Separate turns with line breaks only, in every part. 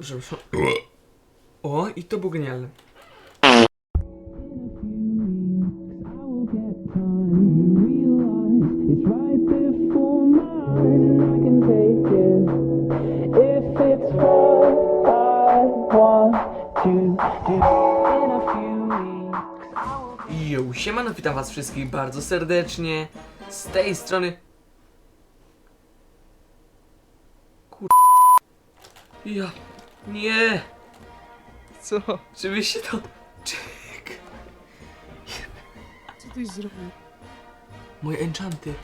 Się... O, i to było genialne. Jo, siemano, witam was wszystkich bardzo serdecznie. Z tej strony... Ja... Nie!
Co?
Żebyście to... Czek...
Co tyś zrobił?
Moje enchanty.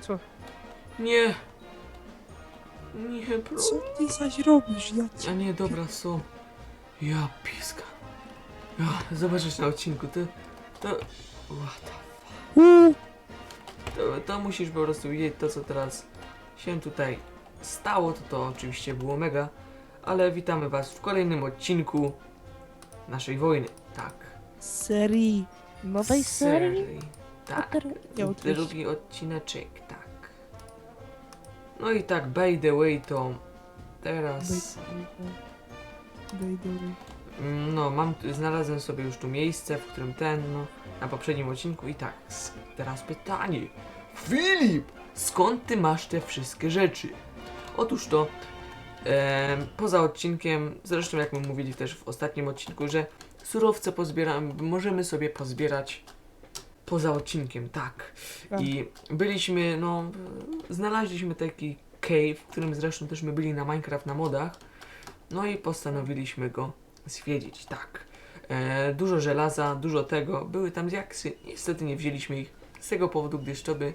Co?
Nie! Nie, pro...
Co ty zaś robisz? Ja
A
cię...
nie, dobra, są. Ja piska. Ja, zobaczysz na odcinku, to... To... What the
Uuu,
To, to musisz po prostu widzieć to, co teraz się tutaj stało. To to oczywiście było mega. Ale witamy Was w kolejnym odcinku naszej wojny. Tak.
serii. Nowej serii?
Tak.
Oczywiście.
Drugi odcineczek, tak. No i tak, by the way, to teraz.
Bejdery.
mm, No, mam, znalazłem sobie już tu miejsce, w którym ten, no, na poprzednim odcinku i tak. s- Teraz pytanie. Filip, skąd ty masz te wszystkie rzeczy? Otóż to, em, poza odcinkiem, zresztą jak my mówili też w ostatnim odcinku, że surowce pozbieramy, możemy sobie pozbierać poza odcinkiem, tak.
Tak.
I byliśmy, no, znaleźliśmy taki cave, w którym zresztą też my byli na Minecraft na modach. No i postanowiliśmy go zwiedzić, tak. E, dużo żelaza, dużo tego. Były tam diaksy, niestety nie wzięliśmy ich z tego powodu, gdyż to by,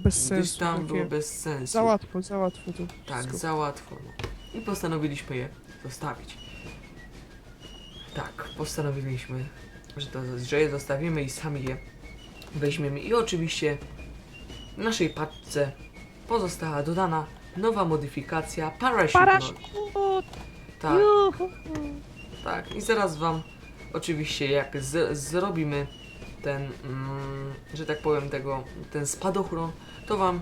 Bez sensu.
tam
takie.
było bez sensu.
Za łatwo, za łatwo to
Tak,
wszystko.
za łatwo. No. I postanowiliśmy je zostawić. Tak, postanowiliśmy, że, to, że je zostawimy i sami je weźmiemy. I oczywiście w naszej paczce pozostała dodana nowa modyfikacja Parachute.
Paraszkut!
Tak,
Juhu!
tak. I zaraz wam oczywiście jak z, zrobimy ten, mm, że tak powiem tego, ten spadochron, to wam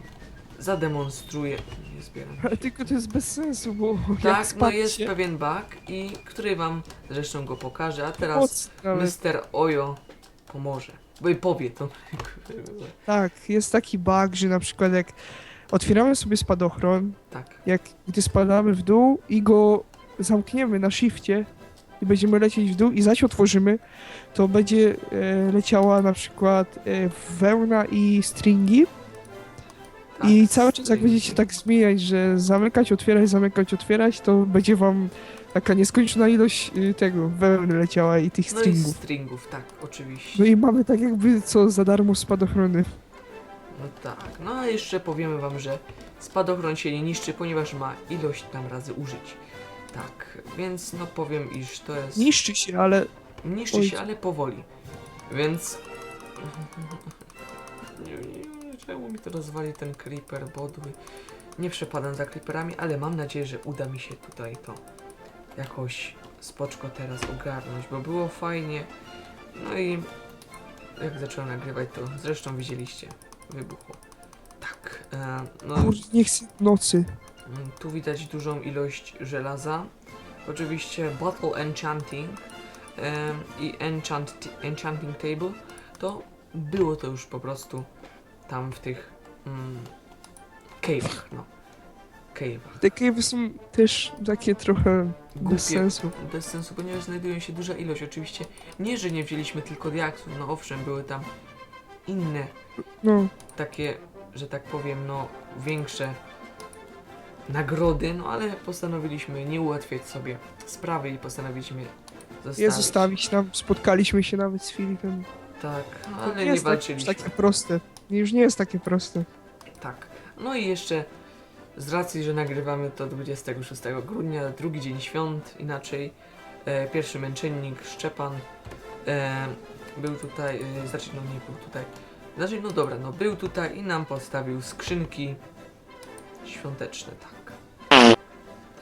zademonstruję. Nie zbieram.
Ale tylko to jest bez sensu, bo jak
Tak, no jest pewien bug i który wam zresztą go pokażę, a teraz. Mr. Ojo pomoże. Bo i powie to.
Tak, jest taki bug, że na przykład jak otwieramy sobie spadochron,
tak.
jak gdy spadamy w dół i go zamkniemy na shifcie i będziemy lecieć w dół i zaś otworzymy, to będzie e, leciała na przykład e, wełna i stringi
tak.
i cały czas jak będziecie tak zmieniać, że zamykać, otwierać, zamykać, otwierać, to będzie wam taka nieskończona ilość y, tego wełny leciała i tych
No i
stringów.
stringów, tak, oczywiście.
No i mamy tak jakby co za darmo spadochrony.
No tak. No a jeszcze powiemy wam, że spadochron się nie niszczy, ponieważ ma ilość tam razy użyć. Tak, więc no powiem, iż to jest...
Niszczy się, ale
Niszczy
Oj.
się, ale powoli. Więc... Nie wiem, czemu mi to rozwali ten creeper, bodły. Nie przepadam za creeperami, ale mam nadzieję, że uda mi się tutaj to jakoś spoczko teraz ogarnąć, bo było fajnie. No i jak zacząłem nagrywać, to zresztą widzieliście, wybuchło. Tak, e, no
kurde, nie chcę nocy.
Mm, Tu widać dużą ilość żelaza. Oczywiście Bottle Enchanting i enchant, Enchanting Table to było to już po prostu tam w tych mm, cave'ach, no. Cave'ach.
Te cave'y są też takie trochę bez
Głupie,
sensu.
bez sensu, ponieważ znajduje się duża ilość. Oczywiście nie, że nie wzięliśmy tylko diaksów, no owszem, były tam inne
No,
takie, że tak powiem, no większe nagrody, no ale postanowiliśmy nie ułatwiać sobie sprawy i postanowiliśmy zostawić.
je zostawić nam, spotkaliśmy się nawet z Filipem.
Tak, no,
To
ale
nie
nie
jest tak, już
walczyliśmy.
takie proste. Już nie jest takie proste.
Tak. No i jeszcze z racji, że nagrywamy to 26 grudnia, drugi dzień świąt, inaczej e, pierwszy męczennik Szczepan e, był tutaj, e, znaczy no nie był tutaj, znaczy no dobra, no był tutaj i nam postawił skrzynki świąteczne, tak.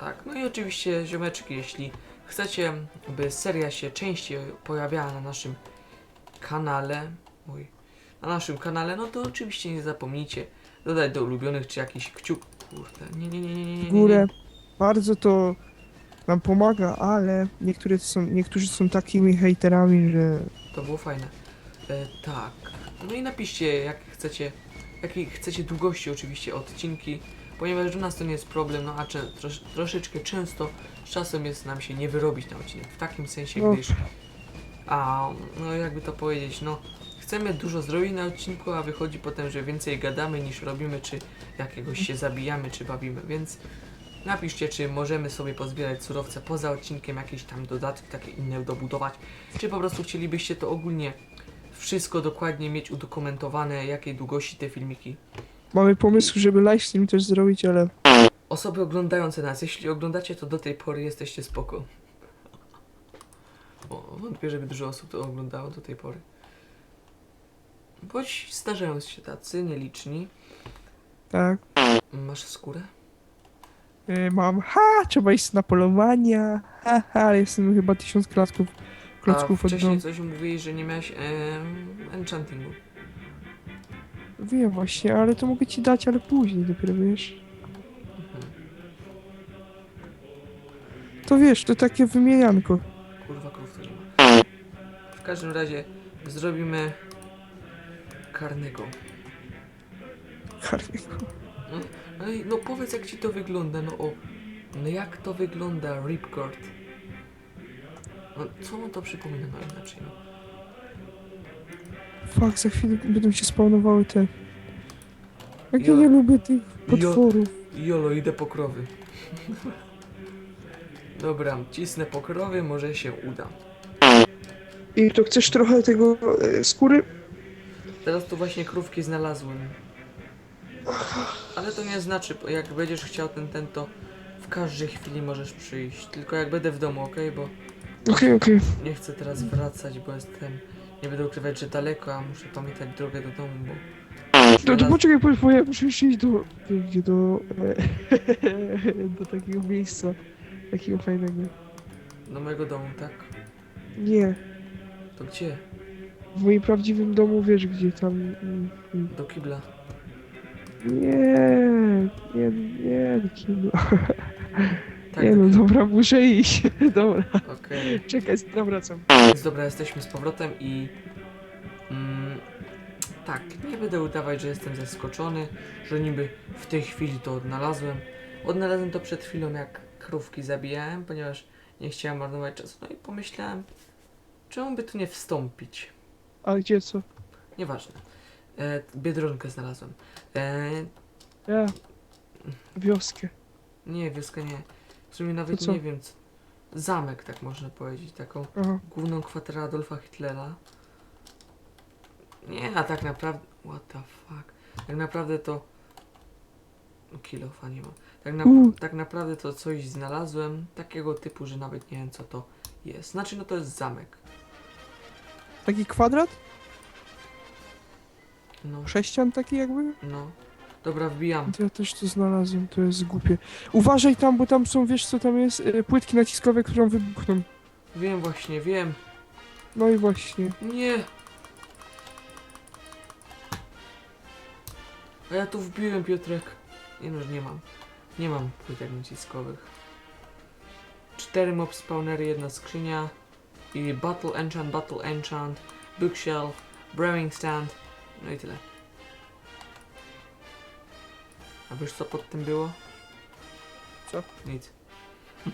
Tak, no i oczywiście ziomeczki, jeśli chcecie, by seria się częściej pojawiała na naszym kanale, mój, na naszym kanale, no to oczywiście nie zapomnijcie dodać do ulubionych czy jakiś kciuk. Kurde, nie, nie, nie, nie, nie, nie.
W górę. bardzo to nam pomaga, ale niektóre są, niektórzy są takimi hejterami, że
To było fajne. E, tak. No i napiszcie, jak chcecie, jakiej chcecie długości oczywiście odcinki, ponieważ u nas to nie jest problem, no a trosz, troszeczkę często z czasem jest nam się nie wyrobić na odcinek. W takim sensie,
No.
gdyż, a no jakby to powiedzieć, no chcemy dużo zrobić na odcinku, a wychodzi potem, że więcej gadamy niż robimy, czy jakiegoś się zabijamy, czy bawimy, więc napiszcie, czy możemy sobie pozbierać surowce poza odcinkiem, jakieś tam dodatki takie inne dobudować, czy po prostu chcielibyście to ogólnie wszystko dokładnie mieć udokumentowane, jakiej długości te filmiki.
Mamy pomysł, żeby livestream też zrobić, ale
Osoby oglądające nas, jeśli oglądacie to do tej pory, jesteście spoko. O, wątpię, żeby dużo osób to oglądało do tej pory. Choć zdarzają się tacy nieliczni.
tak.
Masz skórę?
E, mam, ha, trzeba iść na polowania, ha, ha, ale jestem chyba tysiąc klocków,
A
klocków od
wcześniej
domu.
coś mówiłeś, że nie miałeś em, enchantingu.
Wiem właśnie, ale to mogę ci dać, ale później dopiero, wiesz. To wiesz, to takie wymienianko.
Kurwa, krów to nie ma. W każdym razie zrobimy karnego.
Karnego.
No, i- no powiedz jak ci to wygląda, no o. No jak to wygląda Ripcord? No co mu to przypomina no inaczej, no.
Fuck, za chwilę będą się spawnowały te... Jak ja
Jo.
nie lubię tych potworów.
Jolo, idę po krowy. Dobra, cisnę po krowy, może się uda.
I to chcesz trochę tego e, skóry?
Teraz tu właśnie krówki znalazłem. Ale to nie znaczy, bo jak będziesz chciał ten, ten, to w każdej chwili możesz przyjść. Tylko jak będę w domu, ok? Bo
Okej, okej.
nie chcę teraz wracać, bo jestem... Nie będę ukrywać, że daleko, a muszę pamiętać drogę do domu, bo...
To, to
Zaraz-
poczekaj, bo- ja muszę jeszcze iść do... Do... E, do takiego miejsca. Takiego fajnego.
Do mojego domu, tak?
Nie.
To gdzie?
W moim prawdziwym domu wiesz gdzie tam... mm, mm.
Do kibla.
Nie, nie, nie, kino.
Tak,
Nie no, dobra, muszę iść. Dobra,
Okej.
czekaj, nawracam.
Więc dobra, jesteśmy z powrotem i... Mm, tak, nie będę udawać, że jestem zaskoczony, że niby w tej chwili to odnalazłem. Odnalazłem to przed chwilą, jak krówki zabijałem, ponieważ nie chciałem marnować czasu. No i pomyślałem, czemu by tu nie wstąpić?
A gdzie co?
Nieważne. E, biedronkę znalazłem. E,
Ja. Wioskę.
nie, wioskę nie. W sumie nawet
co?
nie wiem. Co. Zamek, tak można powiedzieć. Taką
Aha.
główną kwaterę Adolfa Hitlera. Nie, a tak naprawdę... What the fuck? Tak naprawdę to... Kilofa nie mam. Tak, na...
U.
tak naprawdę to coś znalazłem takiego typu, że nawet nie wiem co to jest. Znaczy no to jest zamek.
Taki kwadrat?
No,
Sześcian taki jakby?
no. Dobra, wbijam.
To ja też to znalazłem, to jest głupie. Uważaj tam, bo tam są, wiesz co tam jest? E, Płytki naciskowe, które wybuchną.
Wiem właśnie, wiem.
No i właśnie.
Nie! A ja tu wbiłem, Piotrek. Nie no, nie mam. Nie mam płytek naciskowych. Cztery mob spawnery, jedna skrzynia. I battle enchant, battle enchant, bookshelf, brewing stand. No i tyle. A wiesz co pod tym było?
Co?
Nic.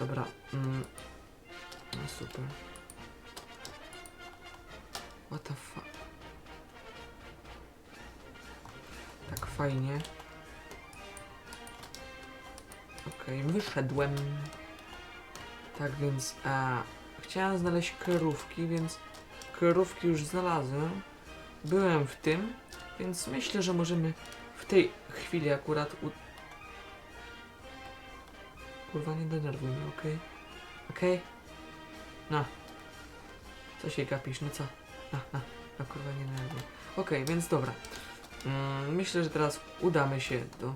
Dobra. Mm. No super. What the fuck? Tak fajnie. Okej, wyszedłem. Tak więc, a, chciałem znaleźć krówki, więc krówki już znalazłem. Byłem w tym, więc myślę, że możemy w tej chwili akurat u... Kurwa, nie denerwuj mnie, okej? Okej? No. Co się gapisz, no co? No, no, no kurwa, nie denerwuj. Okej, więc dobra. Mm, myślę, że teraz udamy się do...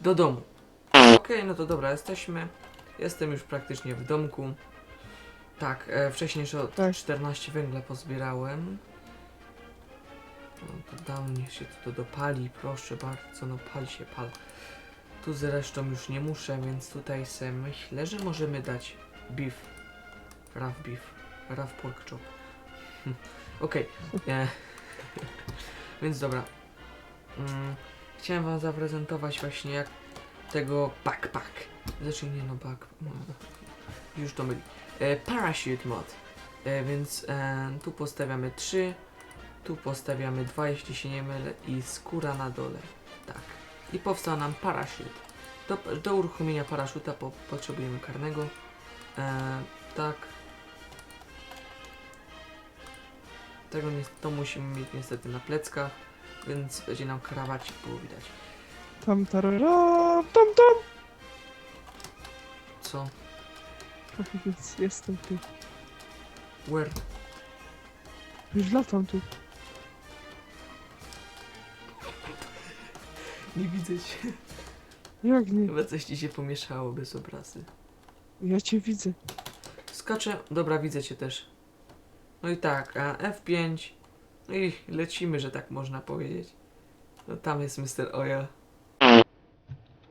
Do domu. Okej, no to dobra, jesteśmy. Jestem już praktycznie w domku. Tak, e, wcześniej jeszcze
Tak.
14 węgla pozbierałem. Dam, niech się to dopali, proszę bardzo, no pal się, pal. Tu zresztą już nie muszę, więc tutaj se myślę, że możemy dać beef. Rough beef. Rough pork chop. Okej. e, Więc dobra. Mm, chciałem wam zaprezentować właśnie jak tego backpack. Znaczy nie no back. No, już to myli. E, parachute mod. E, więc e, tu postawiamy 3. Tu postawiamy 2 jeśli się nie mylę i skóra na dole. Tak. I powstał nam parachute. Do, do uruchomienia paraszuta po, potrzebujemy karnego. E, tak. Tego nie, to musimy mieć niestety na pleckach, więc będzie nam krawacik było widać.
Tam tarara, tam tam.
Co?
Więc jestem tu.
Where?
Już latam tu.
Nie widzę cię.
Jak nie?
Chyba coś ci się pomieszało bez obrazy.
Ja cię widzę.
Skaczę. Dobra, widzę cię też. No i tak, a F5. No i lecimy, że tak można powiedzieć. No tam jest Mr. Oil.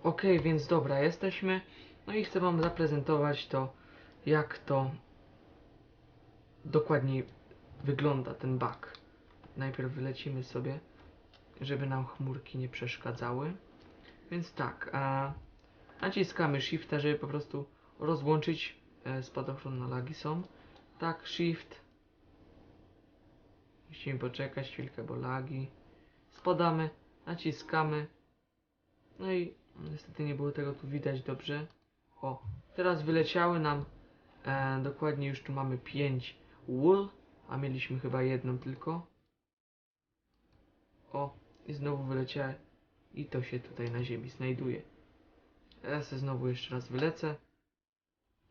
Okej, więc dobra, jesteśmy. No i chcę wam zaprezentować to, jak to dokładniej wygląda ten bug. Najpierw wylecimy sobie, żeby nam chmurki nie przeszkadzały. Więc tak, a naciskamy Shifta, żeby po prostu rozłączyć e, spadochron na lagi są. Tak, Shift. Musimy poczekać chwilkę, bo lagi. Spadamy, naciskamy. No i niestety nie było tego tu widać dobrze. O, teraz wyleciały nam e, dokładnie już tu mamy 5 wool, a mieliśmy chyba jedną tylko. O, i znowu wyleciały i to się tutaj na ziemi znajduje. Teraz znowu jeszcze raz wylecę.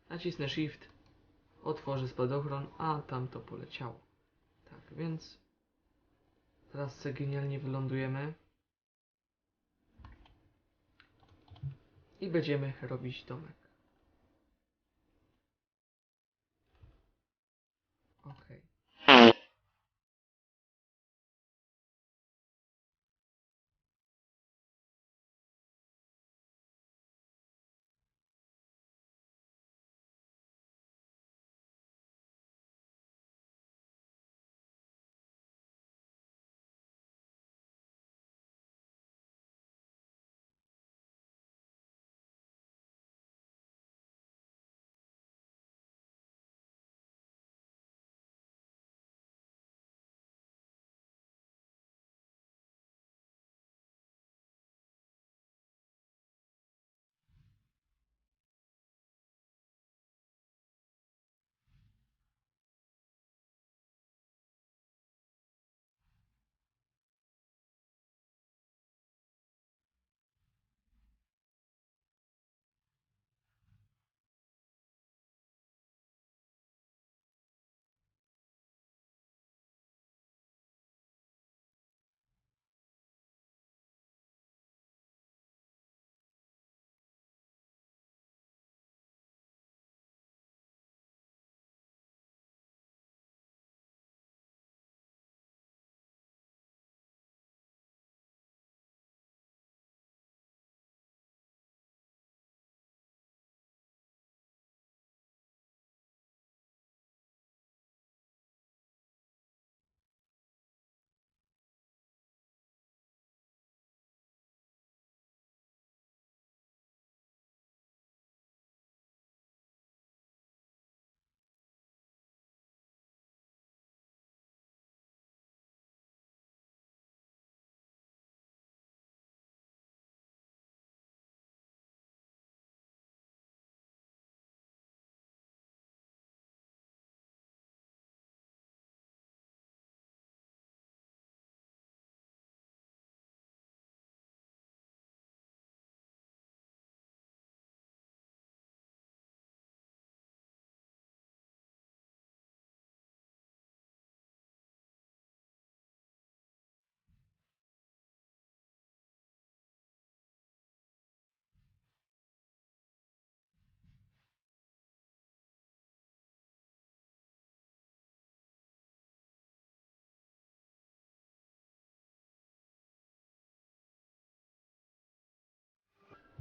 Nacisnę Shift, otworzę spadochron, a tam to poleciało. Tak, więc teraz sobie genialnie wylądujemy i będziemy robić domek.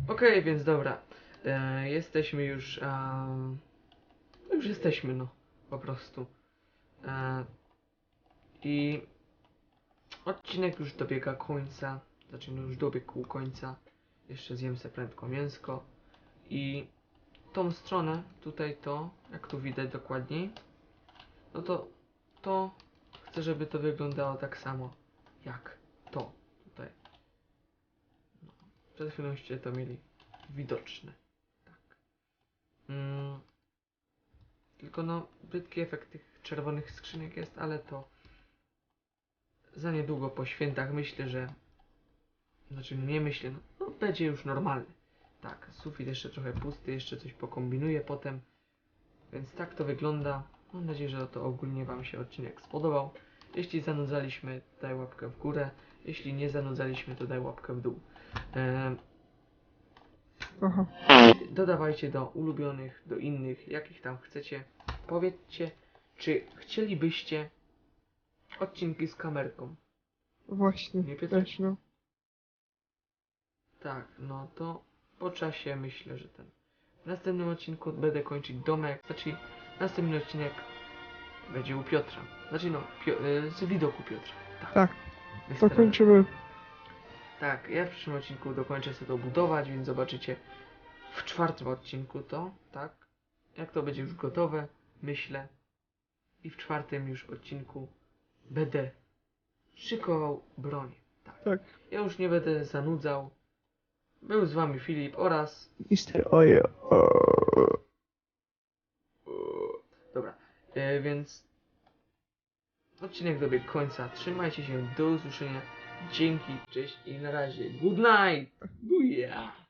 Okej, więc dobra. E, jesteśmy już. no już jesteśmy, no. Po prostu. E, I odcinek już dobiega końca. Znaczy, no już dobiegł końca. Jeszcze zjem se prędko mięsko. I tą stronę, tutaj to, jak tu widać dokładniej, no to to chcę, żeby to wyglądało tak samo jak to przed chwiląście to mieli widoczne. Tak. Mm. Tylko no, brzydki efekt tych czerwonych skrzynek jest, ale to za niedługo po świętach myślę, że znaczy nie myślę, no, no będzie już normalny. Tak, sufit jeszcze trochę pusty, jeszcze coś pokombinuję potem. Więc tak to wygląda. Mam nadzieję, że to ogólnie Wam się odcinek spodobał. Jeśli zanudzaliśmy, daj łapkę w górę. Jeśli nie zanudzaliśmy, to daj łapkę w dół.
Aha.
dodawajcie do ulubionych, do innych, jakich tam chcecie. Powiedzcie, czy chcielibyście odcinki z kamerką.
Właśnie.
Nie Piotrek?
Też, no.
Tak, no to po czasie myślę, że ten. W następnym odcinku będę kończyć domek. Znaczy, następny odcinek będzie u Piotra. Znaczy, no, Pio- y, z widoku Piotra. Tak.
Tak,
Jest
to
teraz-
kończymy.
Tak, ja w przyszłym odcinku dokończę sobie to budować, więc zobaczycie w czwartym odcinku to, tak? Jak to będzie już gotowe, myślę. I w czwartym już odcinku będę szykował broń. Tak.
Tak.
Ja już nie będę zanudzał. Był z wami Filip oraz.
Mister Oje.
Dobra, e, więc odcinek dobiegł końca. Trzymajcie się, do usłyszenia. Dzięki, cześć i na razie. Good night! Booyah!